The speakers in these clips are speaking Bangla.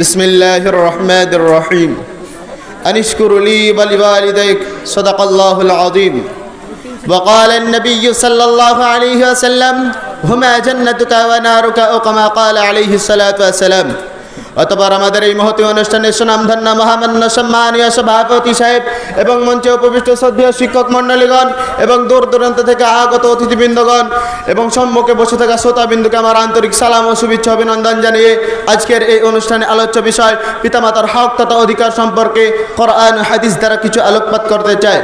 بسم الله الرحمن الرحيم أن اشكر لي ولوالديك صدق الله العظيم وقال النبي صلى الله عليه وسلم هما جنتك ونارك أو كما قال عليه الصلاة والسلام অতবার আমাদের এই মহতী অনুষ্ঠানের সুনামধন্য মহামান্য সম্মানীয় সভাপতি সাহেব এবং মঞ্চে উপবিষ্ট শ্রদ্ধেয় শিক্ষক মণ্ডলীগণ এবং দূর দূরান্ত থেকে আগত অতিথিবৃন্দগণ এবং সম্মুখে বসে থাকা শ্রোতাবিন্দুকে আমার আন্তরিক সালাম ও শুভেচ্ছা অভিনন্দন জানিয়ে আজকের এই অনুষ্ঠানে আলোচ্য বিষয় পিতামাতার হক তথা অধিকার সম্পর্কে কোরআন, হাদিস দ্বারা কিছু আলোকপাত করতে চায়।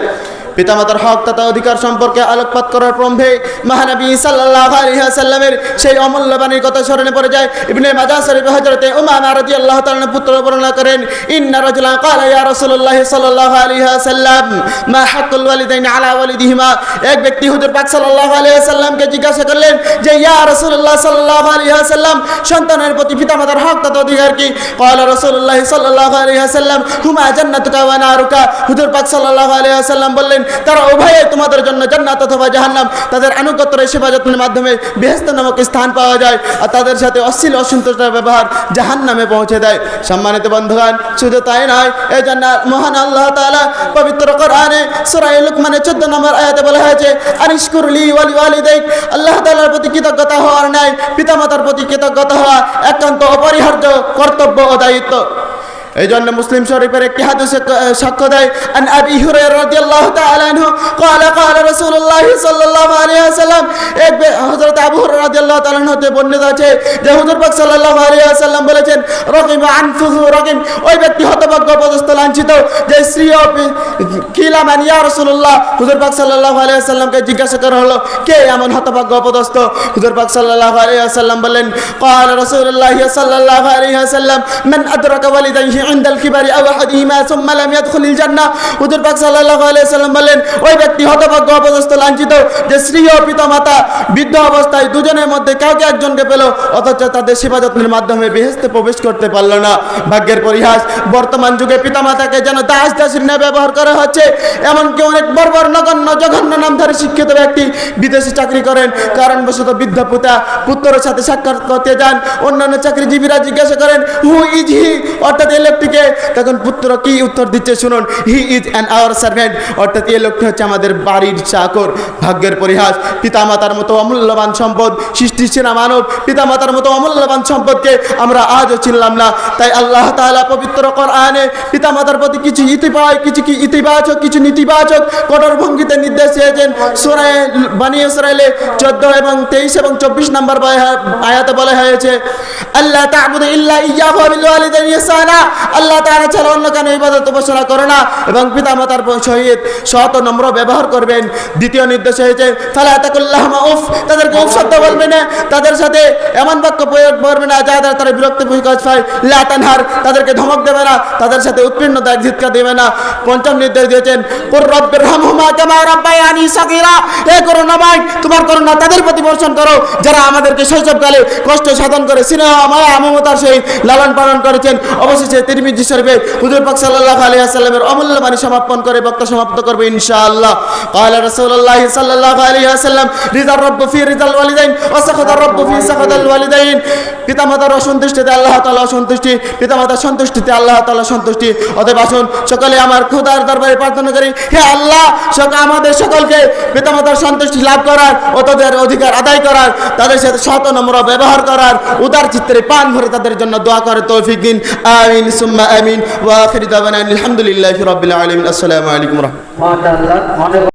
পিতামাতার হক তথা অধিকার সম্পর্কে আলোকপাত করার প্রম্ভে মহানবী সাল্লাল্লাহু আলাইহি ওয়াসাল্লামের সেই অমূল্য বাণীর কথা স্মরণে পড়ে যায়। ইবনে মাজাহ শরীফে হযরতে উমামা রাদিয়াল্লাহু তাআলা পুত্র বর্ণনা করেন, ইন্না রাজুলান ক্বালা ইয়া রাসূলুল্লাহ সাল্লাল্লাহু আলাইহি ওয়াসাল্লাম, মা হাক্কুল ওয়ালিদাইন আলা ওয়ালিদিহিমা। এক ব্যক্তি হুজুর পাক সাল্লাল্লাহু আলাইহি ওয়াসাল্লামকে জিজ্ঞাসা করলেন যে, ইয়া রাসূলুল্লাহ সাল্লাল্লাহু আলাইহি ওয়াসাল্লাম, সন্তানের প্রতি পিতামাতার হক তথা অধিকার কি? ক্বালা রাসূলুল্লাহ সাল্লাল্লাহু আলাইহি ওয়াসাল্লাম, হুমা জান্নাতুকা ওয়া নারুকা? হুজুর পাক সাল্লাল্লাহু আলাইহি ওয়াসাল্লাম বললেন তারা উভয়ে তোমাদের জন্য জান্নাত অথবা জাহান্নাম, তাদের আনুগত্যের সেবা যত্নের মাধ্যমে বেহেস্ত নামক স্থান পাওয়া যায় আর তাদের সাথে অশ্লীল অসন্তুষ্টের ব্যবহার জাহান্নামে পৌঁছে দেয়। সম্মানিত বন্ধুগণ, শুধু তাই নয় এই জন্য মহান আল্লাহ তাআলা পবিত্র কোরআনে সূরা লুকমানের 14 নম্বর আয়াতে বলা হয়েছে আনিশকুরলি ওয়ালি ওয়ালিদাইক। আল্লাহ তাআলার প্রতি কৃতজ্ঞতা হওয়ার নাই পিতামাতার প্রতি কৃতজ্ঞতা হওয়া একান্ত অপরিহার্য কর্তব্য ও দায়িত্ব। এই জন্য মুসলিম শরীফের একটি হাদিসে সাক্ষ্য দেয় আন আবি হুরায়রা রাদিয়াল্লাহু তাআলা আনহু قال قال رسول الله صلى الله عليه وسلم এক হযরত আবু হুরায়রা রাদিয়াল্লাহু তাআলা হতে বর্ণিত আছে যে হুজুর পাক সাল্লাল্লাহু আলাইহি ওয়াসাল্লাম বলেছেন রকিম আনফুহু রকিম ওই ব্যক্তি হতভাগ্য পদস্থ লাঞ্ছিত যে স্ত্রী ও কিলা মান ইয়া রাসূলুল্লাহ হুজুর পাক সাল্লাল্লাহু আলাইহি ওয়াসাল্লামকে জিজ্ঞাসা করা হলো কে এমন হতভাগ্য পদস্থ হুজুর পাক সাল্লাল্লাহু আলাইহি ওয়াসাল্লাম বললেন قال رسول الله صلى الله عليه وسلم من أدرك والديه عند الكبر أو أحدهما ثم لم يدخل الجنة হুজুর পাক সাল্লাল্লাহু আলাইহি ওয়াসাল্লাম বললেন ওই ব্যক্তি হতভাগ্য অপদস্থ লাঞ্ছিত যে স্ত্রী ও পিতামাতা বৃদ্ধ অবস্থায় দুজনের মধ্যে কাউকে একজনকে পেল অথচ তাদের সেবা যত্নের মাধ্যমে বেহেস্তে প্রবেশ করতে পারল না ভাগ্যের পরিহাস বর্তমান যুগে পিতামাতাকে যেন দাস দাসীর ন্যায় ব্যবহার করা হচ্ছে। এমনকি অনেক বর্বর, নগণ্য, জঘন্য নামধারী শিক্ষিত ব্যক্তি বিদেশে চাকরি করেন। কারণবশত বৃদ্ধ পিতা, পুত্রের সাথে সাক্ষাৎ করতে যান। অন্যান্য চাকরিজীবীরা জিজ্ঞাসা করেন হু ইজ হি অর্থাৎ এই লোকটিকে। তখন পুত্র কি উত্তর দিচ্ছে শুনুন he is an our servant অর্থাৎ এই লোকটি হচ্ছে আমাদের বাড়ির চাকর। ভাগ্যের পরিহাস, পিতামাতার মতো অমূল্যবান সম্পদ সৃষ্টি সেরা মানব। পিতামাতার মতো অমূল্যবান সম্পদকে আমরা আজও চিনলাম না। তাই আল্লাহ তাআলা পবিত্র কোরআনে পিতামাতার প্রতি কিছু ইতিবাচক কিছু কি ইতিবাচক, কিছু নেতিবাচক কঠোর ভঙ্গিতে নির্দেশ দিয়েছেন। সূরা বানী ইসরাইলে 14 এবং 23 এবং 24 নম্বর আয়াতে বলা হয়েছে আল্লাহ তা'বুদু ইল্লা ওয়া বিল ইহসানা। আল্লাহ তাআলা ছাড়া অন্য কারও ইবাদত উপাসনা করো না এবং পিতামাতার সহিত সৎ নম্র ব্যবহার করবেন। দ্বিতীয় নির্দেশ হয়েছে, ফালা তাকুল্লাহুমা উফ। তাদেরকে উফ শব্দ বলবে না। তাদের সাথে এমন বাক্য প্রয়োগ করবে না যা দ্বারা তারা বিরক্তি প্রকাশ পায়। লা তাদেরকে ধমক দেবে না। তাদের সাথে উৎপীর্ণতা ধিক্কার দেবে না। পঞ্চম নির্দেশ দিয়েছেন কুর রব্বির হামহুমা কামা রাব্বায়ানি সাগীরা হে করুণা ভাই তোমার করুণা তাদের প্রতি বর্ষণ করো যারা আমাদেরকে শৈশবকালে কষ্ট সাধন করে স্নেহ মায়া মমতার সহিত লালন পালন করেছেন অবশেষে তিরমিজি শরীফে হুজুর পাক সাল্লাল্লাহু আলাইহি ওয়াসাল্লামের অমূল্য বাণী সমাপন করে বক্তব্য সমাপ্ত করবে ইনশাআল্লাহ قال رسول الله صلى الله عليه وسلم رضا الرب في رضا الوالدين وسخط الرب في سخط الوالدين পিতামাতার অসন্তুষ্টিতে আল্লাহ তাআলা অসন্তুষ্টি পিতামাতার সন্তুষ্টিতে আল্লাহ তাআলা সন্তুষ্টি অতএব আসুন সকলে আমার খোদার দরবারে প্রার্থনা করি হে আল্লাহ সকল আমাদের সকলকে পিতামাতার সন্তুষ্টি লাভ করার ও তাদের অধিকার আদায় করার, তাদের সাথে শত নম্র ব্যবহার করার উদার চিত্রে পান ভরে তাদের জন্য দোয়া করে তৌফিক দিন। আমিন, সুম্মা আমিন, ওয়া আখির দাওয়ানা আলহামদুলিল্লাহি রাব্বিল আলামিন। আসসালামু আলাইকুম ওয়া রাহমাতুল্লাহ।